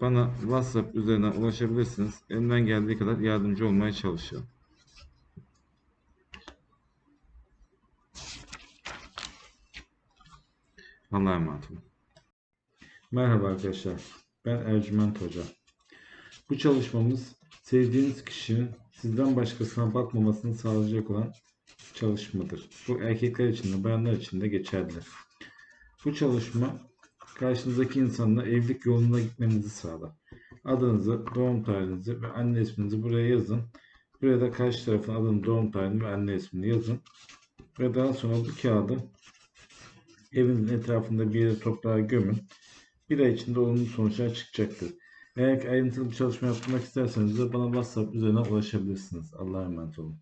bana WhatsApp üzerinden ulaşabilirsiniz. Elimden geldiği kadar yardımcı olmaya çalışıyorum. Allah'a emanet olun. Merhaba arkadaşlar. Ben Ercüment Hoca. Bu çalışmamız sevdiğiniz kişinin sizden başkasına bakmamasını sağlayacak olan çalışmadır. Bu erkekler için de bayanlar için de geçerli. Bu çalışma karşınızdaki insanla evlilik yoluna gitmenizi sağlar. Adınızı, doğum tarihinizi ve anne isminizi buraya yazın. Buraya da karşı tarafın adını, doğum tarihini ve anne ismini yazın. Ve daha sonra bu kağıdı evinizin etrafında bir yere toprağa gömün. Bir ay içinde olumlu sonuçlar çıkacaktır. Eğer ayrıntılı bir çalışma yapmak isterseniz de bana WhatsApp üzerinden ulaşabilirsiniz. Allah'a emanet olun.